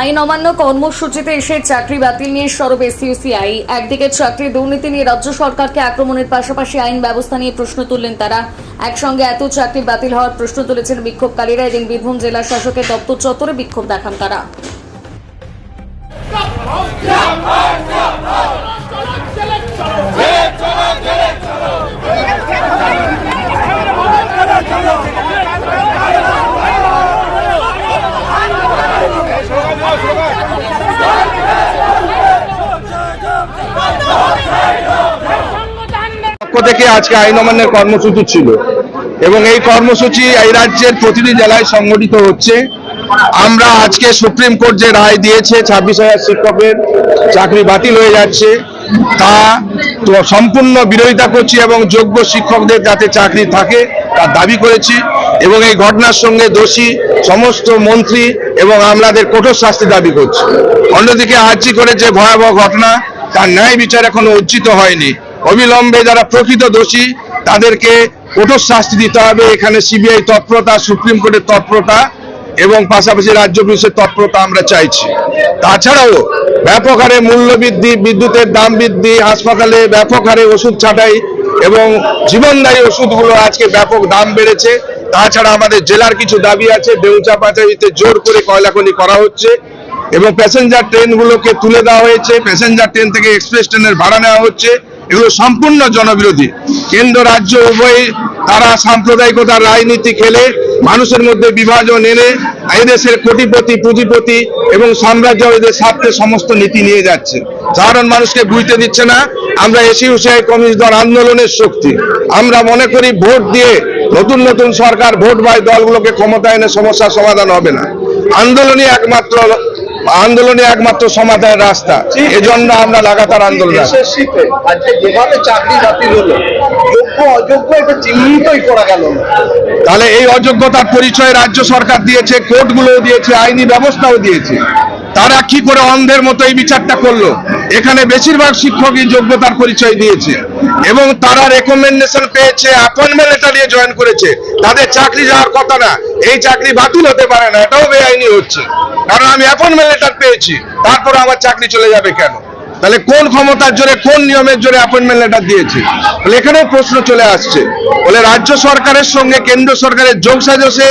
আইন অমান্য কর্মসূচিতে এসে চাকরি বাতিল নিয়ে সরব এসইউসিআই একদিকে চাকরি দুর্নীতি নিয়ে রাজ্য সরকারকে আক্রমণের পাশাপাশি আইন ব্যবস্থা নিয়ে প্রশ্ন তুললেন তারা। একসঙ্গে এত চাকরি বাতিল হওয়ার প্রশ্ন তুলেছেন বিক্ষোভকারীরা। এদিন বীরভূম জেলা শাসকের দপ্তর চত্বরে বিক্ষোভ দেখান তারা। পক্ষ থেকে আজকে আইন অমান্যের কর্মসূচি ছিল এবং এই কর্মসূচি এই রাজ্যের প্রতিটি জেলায় সংগঠিত হচ্ছে। আমরা আজকে সুপ্রিম কোর্ট যে রায় দিয়েছে, ছাব্বিশ হাজার শিক্ষকের চাকরি বাতিল হয়ে যাচ্ছে। তা তো সম্পূর্ণ বিরোধিতা করছি এবং যোগ্য শিক্ষকদের যাতে চাকরি থাকে তার দাবি করেছি এবং এই ঘটনার সঙ্গে দোষী সমস্ত মন্ত্রী এবং আমলাদের কঠোর শাস্তি দাবি করছি। অন্যদিকে আর্জি করে যে ভয়াবহ ঘটনা। তার ন্যায় বিচার এখনও অর্জিত হয়নি। অবিলম্বে যারা প্রকৃত দোষী, তাদেরকে কঠোর শাস্তি দিতে হবে। এখানে সিবিআই তৎপরতা, সুপ্রিম কোর্টের তৎপরতা এবং পাশাপাশি রাজ্য পুলিশের তৎপরতা আমরা চাইছি। তাছাড়াও ব্যাপক হারে মূল্য বৃদ্ধি, বিদ্যুতের দাম বৃদ্ধি, হাসপাতালে ব্যাপক হারে ওষুধ ছাঁটাই এবং জীবনদায়ী ওষুধগুলো আজকে ব্যাপক দাম বেড়েছে। তাছাড়া আমাদের জেলার কিছু দাবি আছে। বেউচা পাচারিতে জোর করে কয়লাখনি করা হচ্ছে। এবং প্যাসেঞ্জার ট্রেনগুলোকে তুলে দেওয়া হয়েছে। প্যাসেঞ্জার ট্রেন থেকে এক্সপ্রেস ট্রেনের ভাড়া নেওয়া হচ্ছে। এগুলো সম্পূর্ণ জনবিরোধী। কেন্দ্র, রাজ্য উভয় তারা সাম্প্রদায়িকতার রাজনীতি খেলে, মানুষের মধ্যে বিভাজন এনে এদেশের কোটিপতি, পুঁজিপতি এবং সাম্রাজ্য এদের স্বার্থে সমস্ত নীতি নিয়ে যাচ্ছে। সাধারণ মানুষকে বুঝতে দিচ্ছে না। আমরা এসি উসিআই কমিউনিস্ট দল আন্দোলনের শক্তি। আমরা মনে করি ভোট দিয়ে নতুন নতুন সরকার ভোট বাই দলগুলোকে ক্ষমতা এনে সমস্যার সমাধান হবে না। আন্দোলনই একমাত্র আন্দোলনই একমাত্র সমাধানের রাস্তা। এজন্য আমরা লাগাতার আন্দোলন যেভাবে চাকরি বাতিল হলো যোগ্য অযোগ্য এটা চিহ্নিতই করা গেল তাহলে এই অযোগ্যতার পরিচয় রাজ্য সরকার দিয়েছে কোর্টগুলোও দিয়েছে আইনি ব্যবস্থাও দিয়েছে। তারা কি করে অন্ধের মতো এই বিচারটা করল? এখানে বেশিরভাগ শিক্ষকই যোগ্যতার পরিচয় দিয়েছে এবং তারা রেকমেন্ডেশন পেয়েছে অ্যাপয়েন্টমেন্ট লেটার নিয়ে জয়েন করেছে। তাদের চাকরি যাওয়ার কথা না, এই চাকরি বাতিল হতে পারে না, এটাও বেআইনি হচ্ছে। কারণ আমি অ্যাপয়েন্টমেন্ট লেটার পেয়েছি, তারপর আমার চাকরি চলে যাবে কেন? তাহলে কোন ক্ষমতার জোরে, কোন নিয়মের জোরে অ্যাপয়েন্টমেন্ট লেটার দিয়েছে? তাহলে এখানেও প্রশ্ন চলে আসছে। বলে রাজ্য সরকারের সঙ্গে কেন্দ্র সরকারের যোগ সাজসে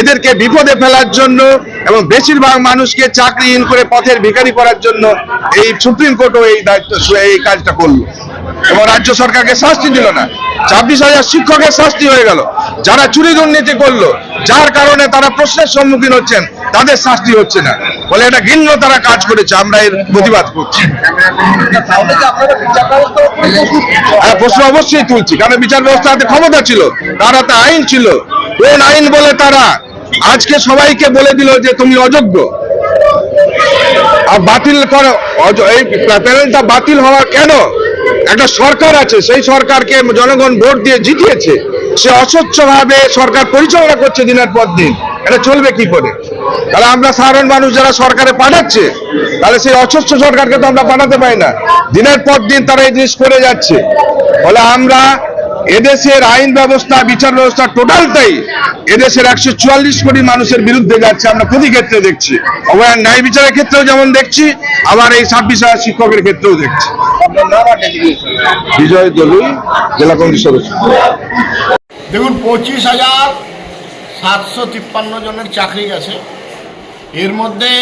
এদেরকে বিপদে ফেলার জন্য এবং বেশিরভাগ মানুষকে চাকরিহীন করে পথের ভিখারি করার জন্য এই সুপ্রিম কোর্টও এই দায়িত্ব, এই কাজটা করল। এবং রাজ্য সরকারকে শাস্তি দিল না। ছাব্বিশ হাজার শিক্ষকের শাস্তি হয়ে গেল। যারা চুরি দুর্নীতি করল, যার কারণে তারা প্রশ্নের সম্মুখীন হচ্ছেন, তাদের শাস্তি হচ্ছে না। বলে এটা ঘৃণ্য তারা কাজ করেছে, আমরা এর প্রতিবাদ করছি। হ্যাঁ প্রশ্ন অবশ্যই তুলছি, কারণ বিচার ব্যবস্থা হাতে ক্ষমতা ছিল, তার হাতে আইন ছিল। কোন আইন বলে তারা? আজকে সবাইকে বলে দিল যে তুমি অযোগ্য। আর বাতিল করো এই প্যানেলটা বাতিল হওয়া কেন? একটা সরকার আছে, সেই সরকারকে জনগণ ভোট দিয়ে জিতিয়েছে। সে অস্বচ্ছভাবে সরকার পরিচালনা করছে দিনের পর দিন। এটা চলবে কি করে? তাহলে আমরা সাধারণ মানুষ যারা সরকারে পাঠাচ্ছে তাহলে সেই অস্বচ্ছ সরকারকে তো আমরা পাঠাতে পারি না। দিনের পর দিন তারা এই জিনিস করে যাচ্ছে। ফলে আমরা এদেশের আইন ব্যবস্থা বিচার ব্যবস্থা টোটালটাই এদেশের একশো চুয়াল্লিশ কোটি মানুষের বিরুদ্ধে যাচ্ছে আমরা প্রতি ক্ষেত্রে দেখছি। অবয়ার ন্যায় বিচারের ক্ষেত্রেও যেমন দেখছি আবার এই ছাব্বিশ হাজার শিক্ষকের ক্ষেত্রেও দেখছি। বিজয় দলুই জেলা কমিটির সদস্য। দেখুন পঁচিশ হাজার সাতশো তিপ্পান্ন জনের চাকরি গেছে। এর মধ্যে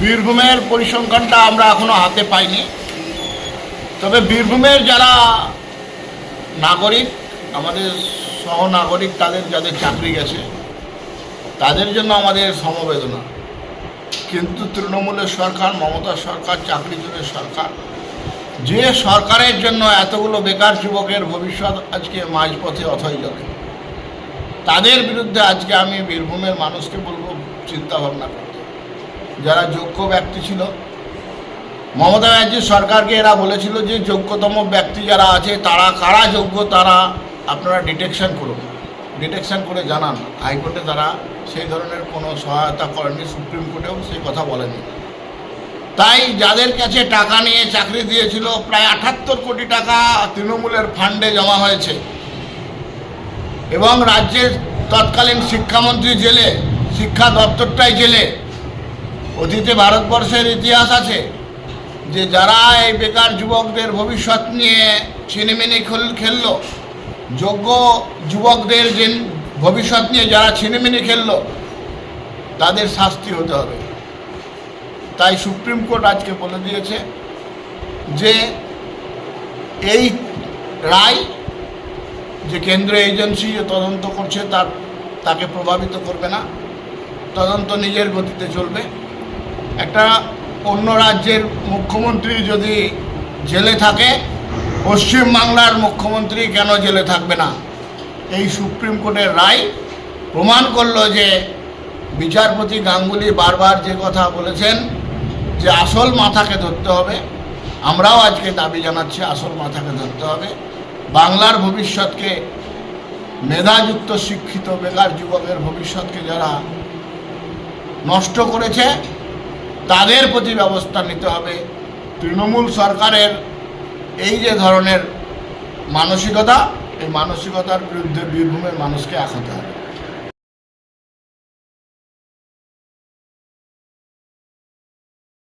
বীরভূমের পরিসংখ্যানটা আমরা এখনও হাতে পাইনি। তবে বীরভূমের যারা নাগরিক, আমাদের সহনাগরিক, তাদের যাদের চাকরি গেছে, তাদের জন্য আমাদের সমবেদনা। কিন্তু তৃণমূলের সরকার, মমতা সরকার চাকরিজীবীর সরকার, যে সরকারের জন্য এতগুলো বেকার যুবকের ভবিষ্যৎ আজকে মাঝপথে অথই যাবে তাদের বিরুদ্ধে আজকে আমি বীরভূমের মানুষকে বলব চিন্তা ভাবনা করতে। যারা যোগ্য ব্যক্তি ছিল, মমতা ব্যানার্জির সরকারকে এরা বলেছিল যে যোগ্যতম ব্যক্তি যারা আছে, তারা কারা যোগ্য তারা আপনারা ডিটেকশন করুন। ডিটেকশন করে জানান। হাইকোর্টে তারা সেই ধরনের কোনো সহায়তা করেনি, সুপ্রিম কোর্টেও সেই কথা বলেনি। তাই যাদের কাছে টাকা নিয়ে চাকরি দিয়েছিল, প্রায় আটাত্তর কোটি টাকা তৃণমূলের ফান্ডে জমা হয়েছে। এবং রাজ্যের তৎকালীন শিক্ষামন্ত্রী জেলে শিক্ষা দপ্তরটাই জেলে। অতীতে ভারতবর্ষের ইতিহাস আছে যে যারা এই বেকার যুবকদের ভবিষ্যৎ নিয়ে ছিনিমিনি খেল, খেললো, যোগ্য যুবকদের যে ভবিষ্যৎ নিয়ে যারা ছিনিমিনি খেললো, তাদের শাস্তি হতে হবে। তাই সুপ্রিম কোর্ট আজকে বলে দিয়েছে যে এই রায় যে কেন্দ্রীয় এজেন্সি যে তদন্ত করছে তার, তাকে প্রভাবিত করবে না। তদন্ত নিজের গতিতে চলবে। একটা অন্য রাজ্যের মুখ্যমন্ত্রী যদি জেলে থাকে, পশ্চিম বাংলার মুখ্যমন্ত্রী কেন জেলে থাকবে না? এই সুপ্রিম কোর্টের রায় প্রমাণ করল যে বিচারপতি গাঙ্গুলি বারবার যে কথা বলেছেন যে আসল মাথাকে ধরতে হবে। আমরাও আজকে দাবি জানাচ্ছি, আসল মাথাকে ধরতে হবে। বাংলার ভবিষ্যৎকে মেধাযুক্ত শিক্ষিত বেকার যুবকের ভবিষ্যৎকে যারা নষ্ট করেছে, তাদের প্রতি ব্যবস্থা নিতে হবে। তৃণমূল সরকারের এই যে ধরনের মানসিকতা, এই মানসিকতার বিরুদ্ধে বীরভূমের মানুষকে এক হবে।